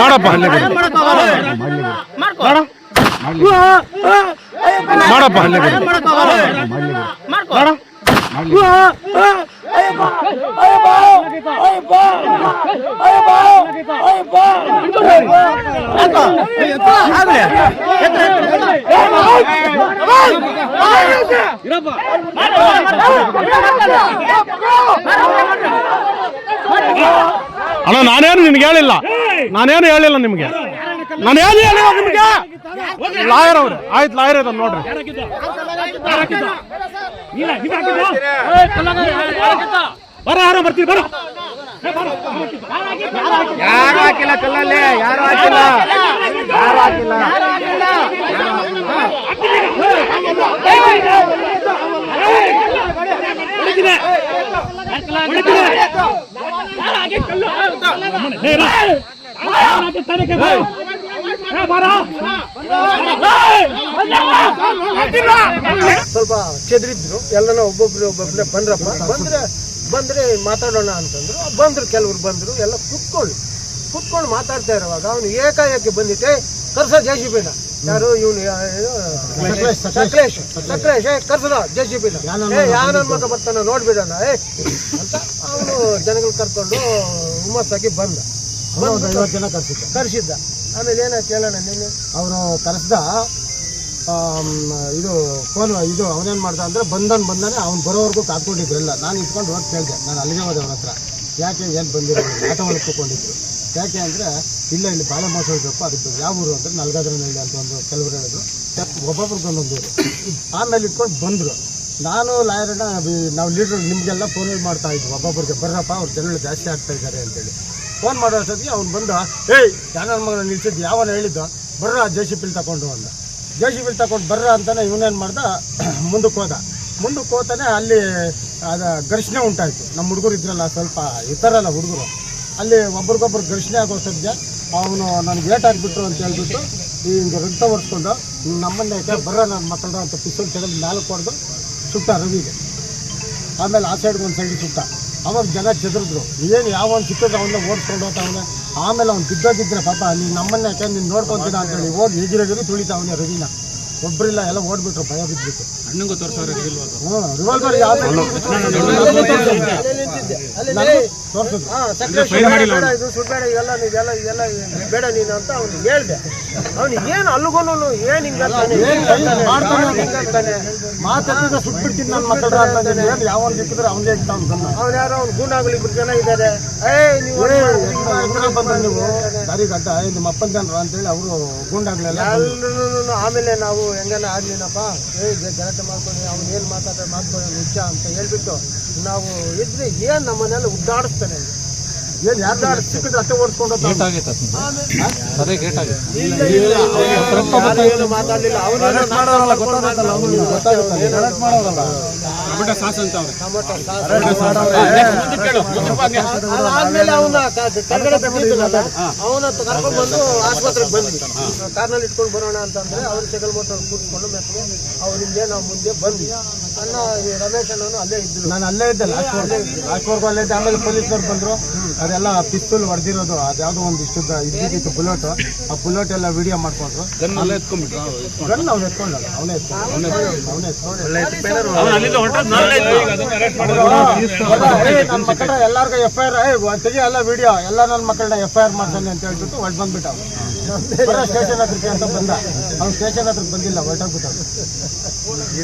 ಮಾಡಪ್ಪ ಮಾಡ ಮಾಡಪ್ಪ ಮಾಡ ಅಣ್ಣ ನಾನೇನು ನಿನ್ಗೆ ಹೇಳಿಲ್ಲ ನಾನೇನು ಹೇಳಿಲ್ಲ ನಿಮ್ಗೆ. ನಾನೇನು ಹೇಳಿಲ್ಲ ನಿಮ್ಗೆ? ಲಾಯರ್ ಅವ್ರೆ. ಆಯ್ತು ಲಾಯರ್ ಇದಾರೆ ನೋಡ್ರಿ. ಬರ ಯಾರೋ ಬರ್ತೀವಿ ಬರ. ಯಾರು ಹಾಕಿಲ್ಲ ಕಲ್ಲಲ್ಲಿ? ಯಾರು ಹಾಕಿಲ್ಲ? ಯಾರು ಹಾಕಿಲ್ಲ? ಸ್ವಲ್ಪ ಚೆದ್ರಿದ್ರು ಎಲ್ಲನ ಒಬ್ಬೊಬ್ರು ಒಬ್ಬೊಬ್ರೆ ಬಂದ್ರಪ್ಪ. ಬಂದ್ರೆ ಬಂದ್ರೆ ಮಾತಾಡೋಣ ಅಂತಂದ್ರು. ಬಂದ್ರು ಕೆಲವ್ರು ಬಂದ್ರು ಎಲ್ಲ ಕುತ್ಕೊಂಡು ಕುತ್ಕೊಂಡು ಮಾತಾಡ್ತಾ ಇರುವಾಗ ಅವನು ಏಕಾಏಕಿ ಬಂದಿಟ್ಟೆ ಕರ್ಸ ಜೆ ಸಿ ಬಿನ ಯಾರು ಇವನು ಸಕ್ರೇಶ್ ಸಕ್ರೇಶ್ ಏ ಕರ್ಸದ ಜೆ ಸಿ ಬಿನ ಏ ಯಾವ ನನ್ನ ಮಗ ಬರ್ತಾನ ನೋಡ್ಬಿಡೋಣ ಏ. ಅಂತ ಅವನು ಜನಗಳು ಕರ್ಕೊಂಡು ಹುಮ್ಮಸ್ಸಾಗಿ ಬಂದ. ಬಂದು ಜನ ಕರೆಸಿದ್ದ. ಕರೆಸಿದ್ದ. ಆಮೇಲೆ ಏನ ಕೇಳೋಣ ನೀನು? ಅವನು ಕರೆಸ್ದ ಇದು ಫೋನ್ ಇದು ಅವನೇನು ಮಾಡ್ದ ಅಂದರೆ ಬಂದನ್ ಬಂದಾನೆ ಅವ್ನು ಬರೋವರೆಗೂ ಕಾದ್ಕೊಂಡಿದ್ರಲ್ಲ. ನಾನು ಇಟ್ಕೊಂಡು ಹೋಗಿ ಕೇಳಿದೆ. ನಾನು ಅಲ್ಲಿಗೆ ಹೋದೆ ಅವನ ಹತ್ರ. ಯಾಕೆ ಏನು ಬಂದಿರೋ ಆಟೋ ಒಳಗೆ ಕೂತ್ಕೊಂಡಿದ್ರು. ಯಾಕೆ ಅಂದರೆ ಇಲ್ಲ ಇಲ್ಲಿ ಬಾಳೆ ಮೋಸ ಹೋಗ್ಬೇಕು ಅದಕ್ಕೆ ಯಾವ ಊರು ಅಂದರೆ ನಲ್ಗಾದ್ರನಹಳ್ಳಿ ಅಂತ ಒಂದು ಕೆಲವರು ಹೇಳಿದ್ರು. ಒಬ್ಬೊಬ್ರಿಗೆ ಒಂದೊಂದು ಊರು. ಆಮೇಲೆ ಇಟ್ಕೊಂಡು ಬಂದರು. ನಾನು ಲಾಯರನ್ನ ನಾವು ಲೀಡರ್ ನಿಮಗೆಲ್ಲ ಫೋನ್ ಮಾಡ್ತಾ ಇದ್ವಿ. ಒಬ್ಬೊಬ್ರಿಗೆ ಬರ್ರಪ್ಪ ಅವ್ರು ಜನಗಳು ಜಾಸ್ತಿ ಆಗ್ತಾ ಇದ್ದಾರೆ ಅಂತೇಳಿ. ಫೋನ್ ಮಾಡೋ ಅಷ್ಟೊತ್ತಿಗೆ ಅವ್ನು ಬಂದ, ಏಯ್ ಯಾನ ಮಗನ ನಿಲ್ಸಿದ್ದು? ಯಾವನ ಹೇಳಿದ್ದು? ಬರ್ರ, ಜೆ ಸಿ ಪಿಲ್ ತಗೊಂಡು ಅಂದ ಜೆ ಸಿ ಪಿಲ್ ತಗೊಂಡು ಬರ್ರ ಅಂತಲೇ ಇವನೇನು ಮಾಡ್ದ? ಮುಂದಕ್ಕೆ ಹೋದ. ಮುಂದಕ್ಕೆ ಹೋತಾನೆ ಅಲ್ಲಿ, ಅದು ಘರ್ಷಣೆ ಉಂಟಾಯಿತು. ನಮ್ಮ ಹುಡುಗರು ಇದ್ರಲ್ಲ, ಸ್ವಲ್ಪ ಇತರಲ್ಲ ಹುಡುಗರು. ಅಲ್ಲಿ ಒಬ್ರಿಗೊಬ್ರು ಘರ್ಷಣೆ ಆಗೋ ಸದ್ಯ ಅವನು ನನಗೆ ಏಟ್ ಆಗಿಬಿಟ್ರು ಅಂತ ಹೇಳ್ಬಿಟ್ಟು ಹಿಂಗೆ ರಕ್ತ ಒರೆಸ್ಕೊಂಡು, ನಮ್ಮನ್ನ ಬರ್ರ ನನ್ನ ಮಕ್ಕಳ ಅಂತ ಪಿಸ್ತೂಲ್ ತೆಗೆದು ನಾಲ್ಕು ಹೊಡೆದು ಸುಟ್ಟ ರವಿಗೆ. ಆಮೇಲೆ ಆ ಸೈಡ್ಗೆ ಒಂದು ಸೈಡ್ ಸುತ್ತ ಅವಾಗ ಜನ ಚದುರಿದ್ರು. ಏನು ಯಾವನ್ ಸಿಕ್ಕಿದ್ರೆ ಅವನ್ನ ಓಡಿಸ್ಕೊಂಡು ಹೋಗ್ತಾವನೆ? ಆಮೇಲೆ ಅವ್ನು ಬಿದ್ದೋಗಿದ್ರೆ ಪಾಪ ನೀನು ನಮ್ಮನ್ನ ಯಾಕೆ ನೀನು ನೋಡ್ಕೊಂತೀನ ಅಂತೇಳಿ ಹೋಗಿ ತುಳಿತಾ ತುಳಿತಾವನೆ ರವಿನ. ಒಬ್ಬರಿಲ್ಲ ಎಲ್ಲ ಓಡ್ಬಿಟ್ರು ಭಯ ಬಿದ್ಬಿಟ್ಟು. ಹಣ್ಣು ತೋರಿಸೋರು ಹ್ಞೂ ರಿವಾಲ್ವರ್ ಯಾವ್ದು ಅಲ್ಲಿ ಇದು ಸುಡ್ಬೇಡ ಇದೆಲ್ಲ ಇದೆಲ್ಲ ಇದೆಲ್ಲ ಬೇಡ ನೀನು ಅಂತ ಅವ್ನು ಹೇಳ್ದೆ. ಅವ್ನು ಏನು ಅಲ್ಲಿಗೋನು ಏನ್ ಹಿಂಗಂತಾನೆ ಮಾತಾಡಿದ್ರೆ ಸುಟ್ಬಿಡ್ತೀನಿ ನನ್ನ ಮಕ್ಕಳ ಯಾವ ಏನು ಯಾವನ್ ಸಿಕ್ಕಿದ್ರೆ ಅವನೇ ಅವ್ನು ಯಾರೋ ಅವ್ನು ಆಗಲಿ ಇಬ್ರು ಜನ ಇದ್ದಾರೆ ಏ ನೀವು ಬಂದ್ರೆ ನೀವು. ದಾರಿಗೆ ಗಡ್ಡ, ನಿಮ್ಮ ಅಪ್ಪನ ಜನರು ಅಂತೇಳಿ ಅವರು ಗೂಂಡಾಗಲೆಲ್ಲ ಆಮೇಲೆ ನಾವು ಹೆಂಗನ ಆಗ್ಲಿನಪ್ಪ ಏ ಗಲಾಟೆ ಮಾಡ್ಕೊಂಡು ಅವ್ನು ಏನು ಮಾತಾಡ ಮಾಡ್ಕೊಂಡು ಹುಚ್ಚ ಅಂತ ಹೇಳ್ಬಿಟ್ಟು ನಾವು ಇದ್ರೆ ಏನು ನಮ್ಮನೆಲ್ಲ ಉದ್ದಾಡಿಸ್ತಾನೆ ಏನು ಯಾರು ಸಿಕ್ಕಿದ್ರೆ ಅಷ್ಟೇ ಓಡಿಸ್ಕೊಂಡು ಗೇಟ್ ಆಗೈತೆ ಮಾತಾಡಲಿಲ್ಲ. ಅವನು ಟೊಮೆಟೊ ಸಾಸ್ ಅಂತ ಅವ್ರೆ. ಅದಾದ್ಮೇಲೆ ಅವನ ಕೆಳಗಡೆ ಬಿದ್ದಿದ್ದಲ್ಲ ಅವನ ಕರ್ಕೊಂಡು ಬಂದು ಆಸ್ಪತ್ರೆಗೆ ಬಂದ್ವಿ. ಕಾರ್ನಲ್ಲಿ ಇಟ್ಕೊಂಡು ಬರೋಣ ಅಂತಂದ್ರೆ ಅವ್ರು ಸೆಗಲ್ ಮೋಟರ್ ಕೂತ್ಕೊಂಡು ಮೆತ್ತಗೆ ಅವರಿಂದ ನಾವು ಮುಂದೆ ಬಂದ್ವಿ. ರಮೇಶ್ ಅಲ್ಲೇ ನಾನು ಅಲ್ಲೇ ಇದ್ದೆ. ಲಾಸ್ಟ್ ಅಲ್ಲೇ ಇದ್ದೆ ಆಮೇಲೆ ಪೊಲೀಸ್ನವ್ರು ಬಂದರು. ಅದೆಲ್ಲ ಪಿಸ್ತೂಲ್ ಹೊಡೆದಿರೋದು ಅದ್ಯಾವುದೋ ಒಂದು ಇಷ್ಟು ಇದ್ದಿದ್ದು ಬುಲೆಟ್ ಆ ಬುಲೆಟ್ ಎಲ್ಲ ವಿಡಿಯೋ ಮಾಡ್ಕೊಂಡ್ರು. ಅಲ್ಲೇ ಎಲ್ಲ ಎತ್ಕೊಂಡ್ಬಿಟ್ರು ಗನ್ ಅವ್ನು ಎತ್ಕೊಂಡಲ್ಲ ಅವನೇ ಎತ್ಕೊಂಡು ಅವನೇ ಎತ್ಕೊಂಡು ನನ್ನ ಮಕ್ಕಳ ಎಲ್ಲಾರ್ಗು ಎಫ್ ಐ ಆರ್ ತೆಗಿ ಎಲ್ಲ ವಿಡಿಯೋ ಎಲ್ಲ ನನ್ನ ಮಕ್ಕಳನ್ನ ಎಫ್ ಐ ಆರ್ ಮಾಡ್ತಾನೆ ಅಂತ ಹೇಳ್ಬಿಟ್ಟು ಹೊಡ್ ಬಂದ್ಬಿಟ್ಟ ಸ್ಟೇಷನ್ ಹತ್ರಕ್ಕೆ ಅಂತ ಬಂದ. ಅವ್ನು ಸ್ಟೇಷನ್ ಹತ್ರಕ್ಕೆ ಬಂದಿಲ್ಲ ಹೊರಟೋಗ್ಬಿಟ್ಟ